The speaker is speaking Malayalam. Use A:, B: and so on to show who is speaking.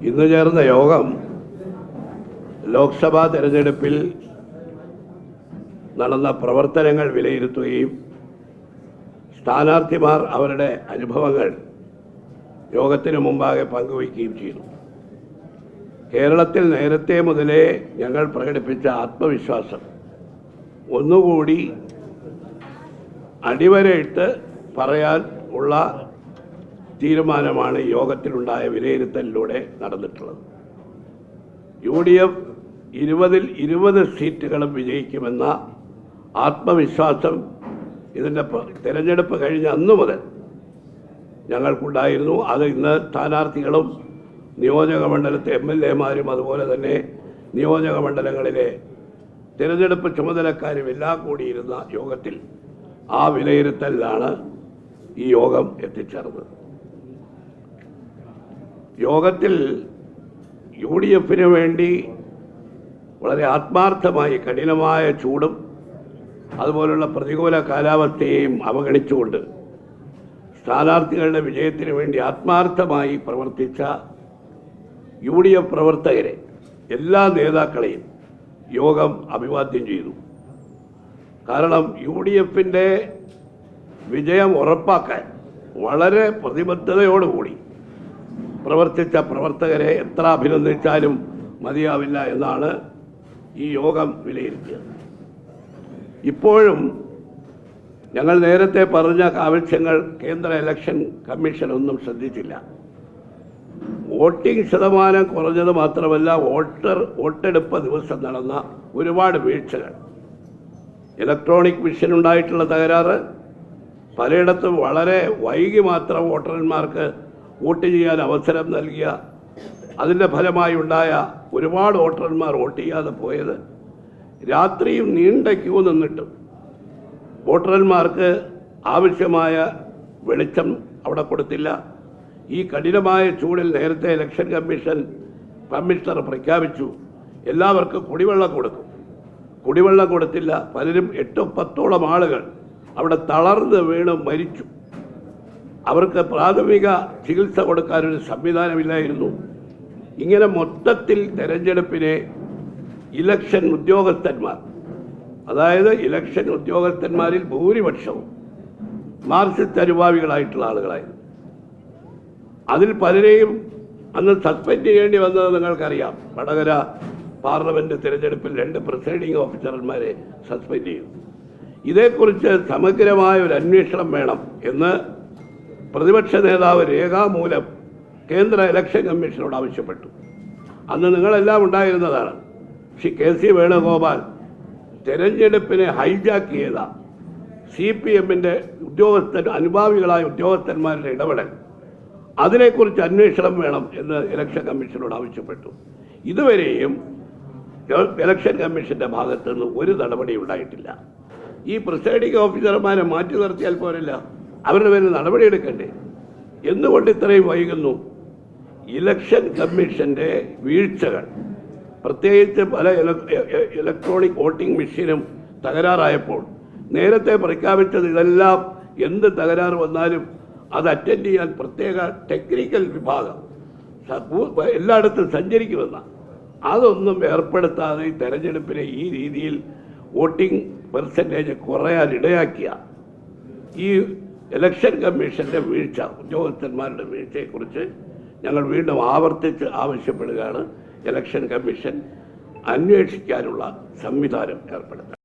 A: ഇന്ന് ചേർന്ന യോഗം ലോക്സഭാ തെരഞ്ഞെടുപ്പിൽ നടന്ന പ്രവർത്തനങ്ങൾ വിലയിരുത്തുകയും സ്ഥാനാർത്ഥിമാർ അവരുടെ അനുഭവങ്ങൾ യോഗത്തിന് മുമ്പാകെ പങ്കുവയ്ക്കുകയും ചെയ്തു. കേരളത്തിൽ നേരത്തെ മുതലേ ഞങ്ങൾ പ്രകടിപ്പിച്ച ആത്മവിശ്വാസം ഒന്നുകൂടി അടിവരയിട്ട് പറയാൻ ഉള്ള തീരുമാനമാണ് യോഗത്തിലുണ്ടായ വിലയിരുത്തലിലൂടെ നടന്നിട്ടുള്ളത്. യു ഡി എഫ് ഇരുപതിൽ ഇരുപത് സീറ്റുകളും വിജയിക്കുമെന്ന ആത്മവിശ്വാസം ഇതിന്റെ തെരഞ്ഞെടുപ്പ് കഴിഞ്ഞ അന്നു മുതൽ ഞങ്ങൾക്കുണ്ടായിരുന്നു. അത് ഇന്ന് സ്ഥാനാർത്ഥികളും നിയോജക മണ്ഡലത്തെ എം എൽ എമാരും അതുപോലെ തന്നെ നിയോജക മണ്ഡലങ്ങളിലെ തിരഞ്ഞെടുപ്പ് ചുമതലക്കാരും എല്ലാം കൂടിയിരുന്ന യോഗത്തിൽ ആ വിലയിരുത്തലിലാണ് ഈ യോഗം എത്തിച്ചേർന്നത്. യോഗത്തിൽ യു ഡി എഫിന് വേണ്ടി വളരെ ആത്മാർത്ഥമായി കഠിനമായ ചൂടും അതുപോലുള്ള പ്രതികൂല കാലാവസ്ഥയെയും അവഗണിച്ചുകൊണ്ട് സ്ഥാനാർത്ഥികളുടെ വിജയത്തിന് വേണ്ടി ആത്മാർത്ഥമായി പ്രവർത്തിച്ച യു ഡി എഫ് പ്രവർത്തകരെ എല്ലാ നേതാക്കളെയും യോഗം അഭിവാദ്യം ചെയ്തു. കാരണം യു ഡി എഫിന്റെ വിജയം ഉറപ്പാക്കാൻ വളരെ പ്രതിബദ്ധതയോടുകൂടി പ്രവർത്തിച്ച പ്രവർത്തകരെ എത്ര അഭിനന്ദിച്ചാലും മതിയാവില്ല എന്നാണ് ഈ യോഗം വിലയിരുത്തിയത്. ഇപ്പോഴും ഞങ്ങൾ നേരത്തെ പറഞ്ഞ ആവശ്യങ്ങൾ കേന്ദ്ര ഇലക്ഷൻ കമ്മീഷൻ ഒന്നും ശ്രദ്ധിച്ചില്ല. വോട്ടിംഗ് ശതമാനം കുറഞ്ഞത് മാത്രമല്ല വോട്ടർ വോട്ടെടുപ്പ് ദിവസം നടന്ന ഒരുപാട് വീഴ്ചകൾ. ഇലക്ട്രോണിക് മിഷൻ ഉണ്ടായിട്ടുള്ള തകരാറ്. പലയിടത്തും വളരെ വൈകി മാത്രം വോട്ടർമാർക്ക് വോട്ട് ചെയ്യാൻ അവസരം നൽകിയ അതിന്റെ ഫലമായി ഉണ്ടായ ഒരുപാട് വോട്ടർമാർ വോട്ട് ചെയ്യാതെ പോയത് രാത്രിയും നീണ്ട ക്യൂ നിന്നിട്ടും വോട്ടർമാർക്ക് ആവശ്യമായ വെളിച്ചം അവിടെ കൊടുത്തില്ല. ഈ കഠിനമായ ചൂടിൽ നേരത്തെ ഇലക്ഷൻ കമ്മീഷൻ കമ്മീഷണർ പ്രഖ്യാപിച്ചു എല്ലാവർക്കും കുടിവെള്ളം കൊടുക്കും. കുടിവെള്ളം കൊടുത്തില്ല പലരും എട്ടോ പത്തോളം ആളുകൾ അവിടെ തളർന്ന് വീണ് മരിച്ചു. അവർക്ക് പ്രാഥമിക ചികിത്സ കൊടുക്കാനൊരു സംവിധാനമില്ലായിരുന്നു. ഇങ്ങനെ മൊത്തത്തിൽ തെരഞ്ഞെടുപ്പിനെ ഇലക്ഷൻ ഉദ്യോഗസ്ഥന്മാർ അതായത് ഇലക്ഷൻ ഉദ്യോഗസ്ഥന്മാരിൽ ഭൂരിപക്ഷവും മാർക്സിസ്റ്റ് അനുഭാവികളായിട്ടുള്ള ആളുകളായിരുന്നു. അതിൽ പലരെയും അന്ന് സസ്പെൻഡ് ചെയ്യേണ്ടി വന്നത് നിങ്ങൾക്കറിയാം. വടകര പാർലമെന്റ് തിരഞ്ഞെടുപ്പിൽ രണ്ട് പ്രിസൈഡിംഗ് ഓഫീസർമാരെ സസ്പെൻഡ് ചെയ്തു. ഇതേക്കുറിച്ച് സമഗ്രമായ ഒരു അന്വേഷണം വേണം എന്ന് പ്രതിപക്ഷ നേതാവ് രേഖാമൂലം കേന്ദ്ര ഇലക്ഷൻ കമ്മീഷനോട് ആവശ്യപ്പെട്ടു. അന്ന് നിങ്ങളെല്ലാം ഉണ്ടായിരുന്നതാണ്. ശ്രീ കെ സി വേണുഗോപാൽ തെരഞ്ഞെടുപ്പിനെ ഹൈജാക്ക് ചെയ്ത സി പി എമ്മിന്റെ ഉദ്യോഗസ്ഥൻ അനുഭാവികളായ ഉദ്യോഗസ്ഥന്മാരുടെ ഇടപെടൽ. അതിനെക്കുറിച്ച് അന്വേഷണം വേണം എന്ന് ഇലക്ഷൻ കമ്മീഷനോട് ആവശ്യപ്പെട്ടു. ഇതുവരെയും ഇലക്ഷൻ കമ്മീഷന്റെ ഭാഗത്തുനിന്ന് ഒരു നടപടി ഉണ്ടായിട്ടില്ല. ഈ പ്രിസൈഡിംഗ് ഓഫീസർമാരെ മാറ്റി നിർത്തിയാൽ പോരല്ല. അവരുടെ പേരിൽ നടപടിയെടുക്കണ്ടേ? എന്തുകൊണ്ട് ഇത്രയും വൈകുന്നു? ഇലക്ഷൻ കമ്മീഷന്റെ വീഴ്ചകൾ. പ്രത്യേകിച്ച് പല ഇലക്ട്രോണിക് വോട്ടിംഗ് മെഷീനും തകരാറായപ്പോൾ. നേരത്തെ പ്രഖ്യാപിച്ചത് ഇതെല്ലാം എന്ത് തകരാറ് വന്നാലും അത് അറ്റൻഡ് ചെയ്യാൻ പ്രത്യേക ടെക്നിക്കൽ വിഭാഗം. എല്ലായിടത്തും സഞ്ചരിക്കുമെന്ന. അതൊന്നും ഏർപ്പെടുത്താതെ തെരഞ്ഞെടുപ്പിനെ ഈ രീതിയിൽ വോട്ടിംഗ് പെർസെന്റേജ് കുറയാൻ ഇടയാക്കിയ ഈ ഇലക്ഷൻ കമ്മീഷന്റെ വീഴ്ച ഉദ്യോഗസ്ഥന്മാരുടെ വീഴ്ചയെക്കുറിച്ച് ഞങ്ങൾ വീണ്ടും ആവർത്തിച്ച് ആവശ്യപ്പെടുകയാണ്. ഇലക്ഷൻ കമ്മീഷൻ അന്വേഷിക്കാനുള്ള സംവിധാനം ഏർപ്പെടുത്തുക